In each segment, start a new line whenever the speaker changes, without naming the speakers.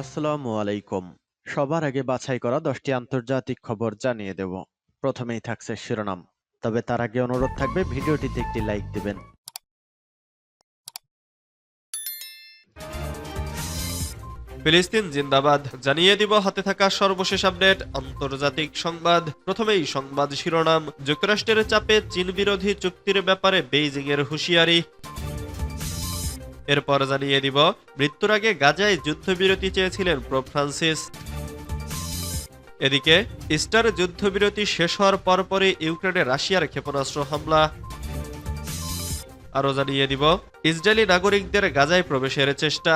আসসালামু আলাইকুম। সবার আগে বাছাই করা দশটি আন্তর্জাতিক খবর জানিয়ে দেব। প্রথমেই থাকছে শিরোনাম। তবে তার আগে অনুরোধ থাকবে, ভিডিওটিতে একটি লাইক দিবেন।
ফিলিস্তিন জিন্দাবাদ, জানিয়ে দিব হাতে থাকা সর্বশেষ আপডেট, আন্তর্জাতিক সংবাদ। প্রথমেই সংবাদ শিরোনাম। যুক্তরাষ্ট্রের চাপে চীন বিরোধী চুক্তির ব্যাপারে বেইজিং এর হুঁশিয়ারি। এরপর জানিয়ে দিব, মৃত্যুর আগে গাজায় যুদ্ধবিরতি চেয়েছিলেন প্রো ফ্রান্সিস। এদিকে, ইস্টার যুদ্ধবিরতি শেষ হওয়ার পরপরই ইউক্রেনে রাশিয়ার ক্ষেপণাস্ত্র হামলা। আরও জানিয়ে দিব, ইসরায়েলি নাগরিকদের গাজায় প্রবেশের চেষ্টা।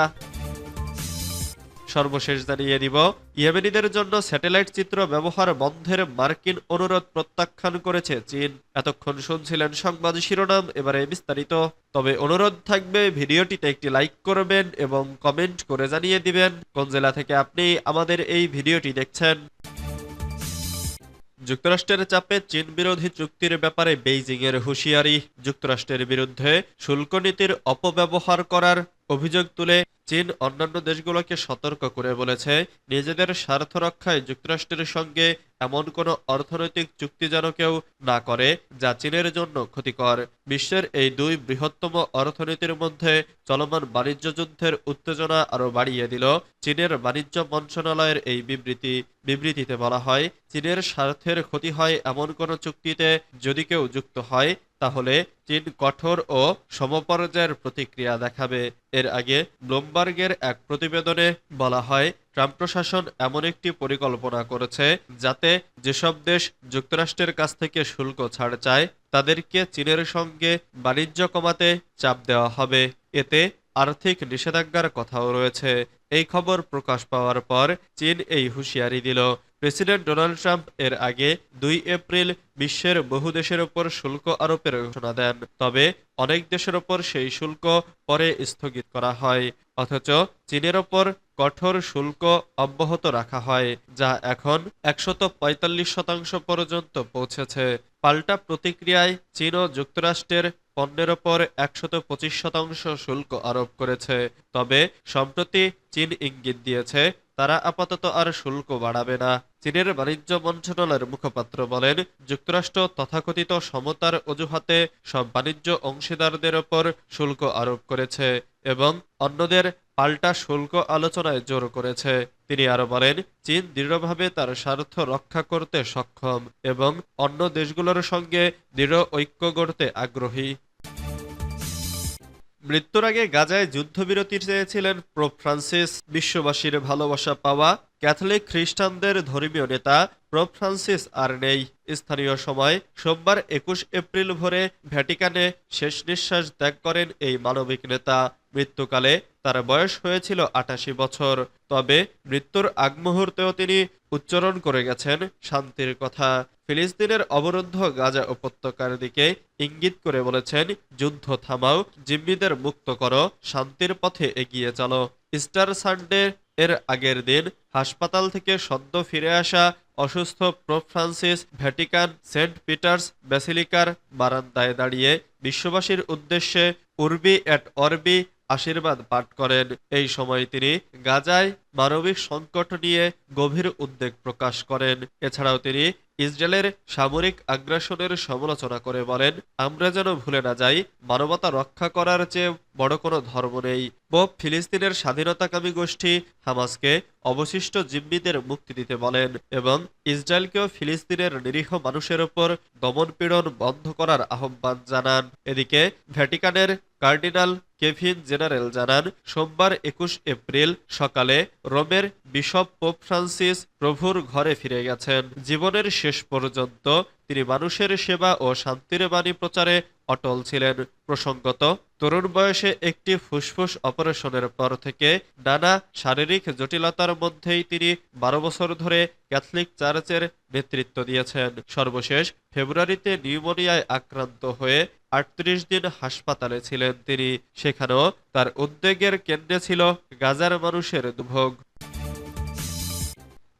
সর্বশেষ জানিয়ে দিব। ইয়েমেনিদের জন্য স্যাটেলাইট চিত্র ব্যবহার বন্ধের মার্কিন অনুরোধ প্রত্যাখ্যান করেছে চীন। এতক্ষণ শুনছিলেন সংবাদ শিরোনাম, এবারে বিস্তারিত। তবে অনুরোধ থাকবে, ভিডিওটিতে একটি লাইক করবেন এবং কমেন্ট করে জানিয়ে দিবেন কোন জেলা থেকে আপনি আমাদের এই ভিডিওটি দেখছেন। যুক্তরাষ্ট্রের চাপে চীন বিরোধী চুক্তির ব্যাপারে বেইজিং এর হুঁশিয়ারি। যুক্তরাষ্ট্রের বিরুদ্ধে শুল্ক নীতির অপব্যবহার করার অভিযোগ তুলে চীন অন্যান্য দেশগুলোকে সতর্ক করে বলেছে, নিজেদের স্বার্থ রক্ষায় যুক্তরাষ্ট্রের সঙ্গে এমন কোনো অর্থনৈতিক চুক্তি যেন কেউ না করে, যা চীনের জন্য ক্ষতিকর। বিশ্বের এই দুই বৃহত্তম অর্থনীতির মধ্যে চলমান বাণিজ্য যুদ্ধের উত্তেজনা আরও বাড়িয়ে দিল। চীনের বাণিজ্য মন্ত্রণালয়ের এই বিবৃতি, বিবৃতিতে বলা হয়, চীনের স্বার্থের ক্ষতি হয় এমন কোনো চুক্তিতে যদি কেউ যুক্ত হয় তাহলে চীন কঠোর ও সমপর্যায়ের প্রতিক্রিয়া দেখাবে। এর আগে ব্লুমবার্গের এক প্রতিবেদনে বলা হয়, ট্রাম্প প্রশাসন এমন একটি পরিকল্পনা করেছে যাতে যেসব দেশ যুক্তরাষ্ট্রের কাছ থেকে শুল্ক ছাড় চায়, তাদেরকে চীনের সঙ্গে বাণিজ্য কমাতে চাপ দেওয়া হবে। এতে আর্থিক নিষেধাজ্ঞার কথাও রয়েছে। এই খবর প্রকাশ পাওয়ার পর চীন এই হুঁশিয়ারি দিল। প্রেসিডেন্ট ডোনাল্ড ট্রাম্প এর আগে দুই এপ্রিল বিশ্বের বহু দেশের ওপর শুল্ক আরোপের ঘোষণা দেন। তবে অনেক দেশের ওপর সেই শুল্ক পরে স্থগিত করা হয়। অথচ চীনের ওপর কঠোর শুল্ক অব্যাহত রাখা হয়, যা এখন একশত শতাংশ পর্যন্ত পৌঁছেছে। পাল্টা প্রতিক্রিয়ায় চীন ও যুক্তরাষ্ট্রের পণ্যের ওপর একশত পঁচিশ শতাংশ শুল্ক আরোপ করেছে। তবে সম্প্রতি চীন ইঙ্গিত দিয়েছে, তারা আপাতত আর শুল্ক বাড়াবে না। চীনের বাণিজ্য মন্ত্রণালয়ের মুখপাত্র বলেন, যুক্তরাষ্ট্র তথাকথিত সমতার অজুহাতে সব বাণিজ্য অংশীদারদের ওপর শুল্ক আরোপ করেছে এবং অন্যদের পাল্টা শুল্ক আলোচনায় জোর করেছে। তিনি আরও বলেন, চীন দৃঢ়ভাবে তার স্বার্থ রক্ষা করতে সক্ষম এবং অন্য দেশগুলোর সঙ্গে দৃঢ় ঐক্য গড়তে আগ্রহী। মৃত্যুর আগে গাজায় যুদ্ধবিরতি চেয়েছিলেন প্রো ফ্রান্সিস, বিশ্ববাসীর ভালোবাসা পাওয়া ক্যাথলিক খ্রিস্টানদের ধর্মীয় নেতা প্রোপ ফ্রান্সিস আর নেই। স্থানীয় সময় সোমবার একুশ এপ্রিল ভোরে ভ্যাটিকানে শেষ নিঃশ্বাস ত্যাগ করেন এই মানবিক নেতা। মৃত্যুকালে তার বয়স হয়েছিল আটাশি বছর। তবে মৃত্যুর আগ মুহূর্তেও তিনি উচ্চারণ করে গেছেন শান্তির কথা। ফিলিস্তিনের অবরুদ্ধ গাজা উপত্যকার দিকে ইঙ্গিত করে বলেছেন, যুদ্ধ থামাও, জিম্মিদের মুক্ত করো, শান্তির পথে এগিয়ে চলো। ইস্টার সানডে এর আগের দিন হাসপাতাল থেকে সদ্য ফিরে আসা অসুস্থ প্রোপ ফ্রান্সিস ভ্যাটিকান সেন্ট পিটার্স ব্যাসিলিকার বারান্দায় দাঁড়িয়ে বিশ্ববাসীর উদ্দেশ্যে উর্বি অ্যাট অরবি আশীর্বাদ পাঠ করেন। এই সময় তিনি গাজায় মানবিক সংকট নিয়ে গভীর উদ্বেগ প্রকাশ করেন। এছাড়াও তিনি ইসরায়েলের সামরিক আগ্রাসনের সমালোচনা করে বলেন, আমরা যেন ভুলে না যাই, মানবতা রক্ষা করার চেয়ে বড় কোনো ধর্ম নেই। পোপ ফিলিস্তিনের স্বাধীনতাকামী গোষ্ঠী হামাসকে অবশিষ্ট জিম্মিদের মুক্তি দিতে বলেন এবং ইসরায়েলকেও ফিলিস্তিনের নিরীহ মানুষের ওপর দমনপীড়ন বন্ধ করার আহ্বান জানান। এদিকে ভ্যাটিকানের কার্ডিনাল কেভিন জেনারেল জানান সোমবার একুশ এপ্রিল সকালে রোমের বিশপ পোপ ফ্রান্সিস প্রভুর ঘরে ফিরে গেছেন। জীবনের শেষ পর্যন্ত তিনি মানুষের সেবা ও শান্তির বাণী প্রচারে অটল ছিলেন। প্রসঙ্গত, তরুণ বয়সে একটি ফুসফুস অপারেশনের পর থেকে নানা শারীরিক জটিলতার মধ্যেই তিনি বারো বছর ধরে ক্যাথলিক চার্চের নেতৃত্ব দিয়েছেন। সর্বশেষ, ফেব্রুয়ারিতে নিউমোনিয়ায় আক্রান্ত হয়ে আটত্রিশ দিন হাসপাতালে ছিলেন তিনি। সেখানেও তার উদ্বেগের কেন্দ্রে ছিল গাজার মানুষের দুর্ভোগ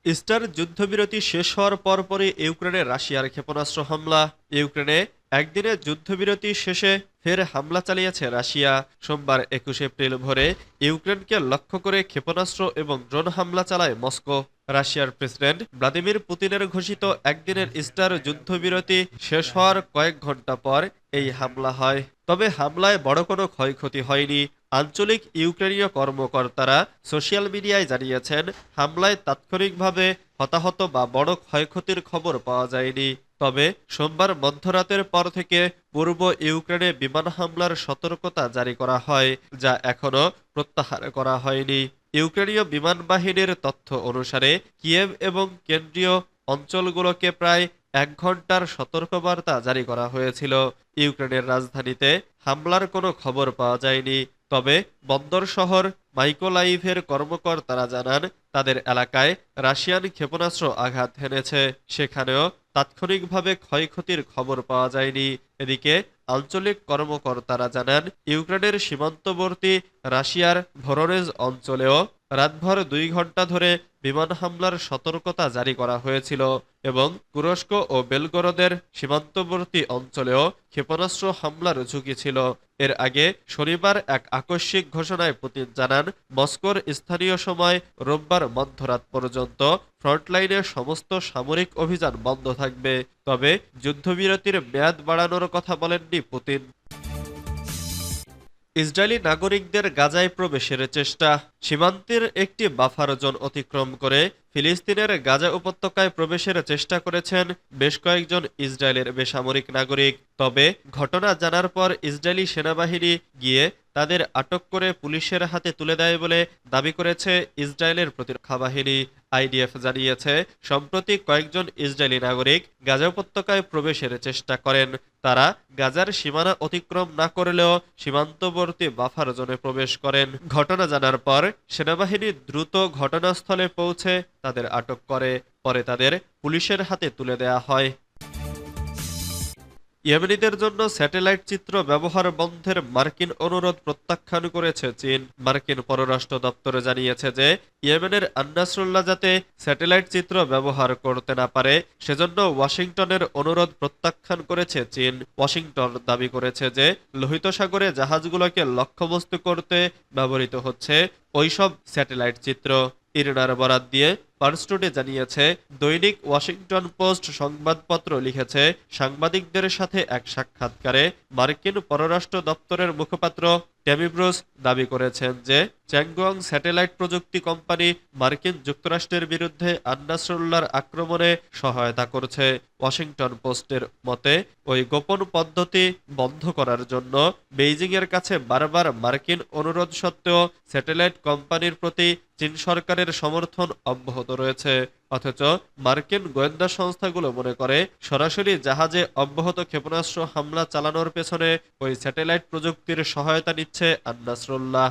ইস্টার যুদ্ধবিরতি শেষ হওয়ার পরপরই ইউক্রেনে রাশিয়ার ক্ষেপণাস্ত্র হামলা। ইউক্রেনে একদিনের যুদ্ধবিরতি শেষে ফের হামলা চালিয়েছে রাশিয়া। সোমবার একুশ এপ্রিল ভোরে ইউক্রেনকে লক্ষ্য করে ক্ষেপণাস্ত্র এবং ড্রোন হামলা চালায় মস্কো। রাশিয়ার প্রেসিডেন্ট ভ্লাদিমির পুতিনের ঘোষিত একদিনের ইস্টার যুদ্ধবিরতি শেষ হওয়ার কয়েক ঘণ্টা পর এই হামলা হয়। তবে হামলায় বড় কোনো ক্ষয়ক্ষতি হয়নি। আঞ্চলিক ইউক্রেনীয় কর্মকর্তারা সোশ্যাল মিডিয়ায় জানিয়েছেন, হামলায় তাৎক্ষণিকভাবে হতাহত বা বড় ক্ষয়ক্ষতির খবর পাওয়া যায়নি। তবে সোমবার মধ্যরাতের পর থেকে পূর্ব ইউক্রেনে বিমান হামলার সতর্কতা জারি করা হয়, যা এখনও প্রত্যাহার করা হয়নি। ইউক্রেনীয় বিমান বাহিনীর তথ্য অনুসারে, কিয়েভ এবং কেন্দ্রীয় অঞ্চলগুলোকে প্রায় এক ঘণ্টার সতর্কবার্তা জারি করা হয়েছিল। ইউক্রেনের রাজধানীতে হামলার কোনো খবর পাওয়া যায়নি। তবে বন্দর শহর মাইকোলাইভের কর্মকর্তারা জানান, তাদের এলাকায় রাশিয়ান ক্ষেপণাস্ত্র আঘাত হেনেছে। সেখানেও তাৎক্ষণিকভাবে ক্ষয়ক্ষতির খবর পাওয়া যায়নি। এদিকে আঞ্চলিক কর্মকর্তারা জানান, ইউক্রেনের সীমান্তবর্তী রাশিয়ার ভরোনেজ অঞ্চলেও রাতভর দুই ঘণ্টা ধরে বিমান হামলার সতর্কতা জারি করা হয়েছিল এবং তুরস্ক ও বেলগরদের সীমান্তবর্তী অঞ্চলেও ক্ষেপণাস্ত্র হামলার ঝুঁকি ছিল। এর আগে শনিবার এক আকস্মিক ঘোষণায় পুতিন জানান, মস্কোর স্থানীয় সময় রোববার মধ্যরাত পর্যন্ত ফ্রন্টলাইনে সমস্ত সামরিক অভিযান বন্ধ থাকবে। তবে যুদ্ধবিরতির মেয়াদ বাড়ানোর কথা বলেননি পুতিন। ইসরায়েলি নাগরিকদের গাজায় প্রবেশের চেষ্টা সীমান্তের একটি বাফার জোন অতিক্রম করে ফিলিস্তিনের গাজা উপত্যকায় প্রবেশের চেষ্টা করেছেন বেশ কয়েকজন ইসরায়েলের বেসামরিক নাগরিক। তবে ঘটনা জানার পর ইসরায়েলি সেনাবাহিনী গিয়ে তাদের আটক করে পুলিশের হাতে তুলে দেয় বলে দাবি করেছে ইসরায়েলের প্রতিরক্ষা বাহিনী। আইডিএফ জানিয়েছে, সম্প্রতি কয়েকজন ইসরায়েলি নাগরিক গাজা উপত্যকায় প্রবেশের চেষ্টা করেন। তারা গাজার সীমানা অতিক্রম না করলেও সীমান্তবর্তী বাফার জোনে প্রবেশ করেন। ঘটনা জানার পর সেনাবাহিনী দ্রুত ঘটনাস্থলে পৌঁছে তাদের আটক করে। পরে তাদের পুলিশের হাতে তুলে দেয়া হয়। ইয়েমেনিদের জন্য স্যাটেলাইট চিত্র ব্যবহার বন্ধের মার্কিন অনুরোধ প্রত্যাখ্যান করেছে চীন। মার্কিন পররাষ্ট্র দপ্তরে জানিয়েছে যে, ইয়েমেনের আন্নাসরুল্লাহ যাতে স্যাটেলাইট চিত্র ব্যবহার করতে না পারে, সেজন্য ওয়াশিংটনের অনুরোধ প্রত্যাখ্যান করেছে চীন। ওয়াশিংটন দাবি করেছে যে, লোহিত সাগরে জাহাজগুলোকে লক্ষ্যবস্তু করতে ব্যবহৃত হচ্ছে ওইসব স্যাটেলাইট চিত্র। ইরিনার বরাত দিয়ে পার্সটুডে জানিয়েছে, দৈনিক ওয়াশিংটন পোস্ট সংবাদপত্র লিখেছে, সাংবাদিকদের সাথে এক সাক্ষাৎকারে মার্কিন পররাষ্ট্র দপ্তরের মুখপাত্র ট্যামি ব্রুস দাবি করেছেন যে, চ্যাংগুয়াং স্যাটেলাইট প্রযুক্তি কোম্পানি মার্কিন যুক্তরাষ্ট্রের বিরুদ্ধে আন্নাসরুল্লাহর আক্রমণে সহায়তা করছে। ওয়াশিংটন পোস্টের মতে, ওই গোপন পদ্ধতি বন্ধ করার জন্য বেইজিংয়ের কাছে বারবার মার্কিন অনুরোধ সত্ত্বেও স্যাটেলাইট কোম্পানির প্রতি চীন সরকারের সমর্থন অব্যাহত রয়েছে। অথচ মার্কিন গোয়েন্দা সংস্থাগুলো মনে করে, সরাসরি জাহাজে অব্যাহত ক্ষেপণাস্ত্র হামলা চালানোর পেছনে ওই স্যাটেলাইট প্রযুক্তির সহায়তা নিচ্ছে আন্নাসরুল্লাহ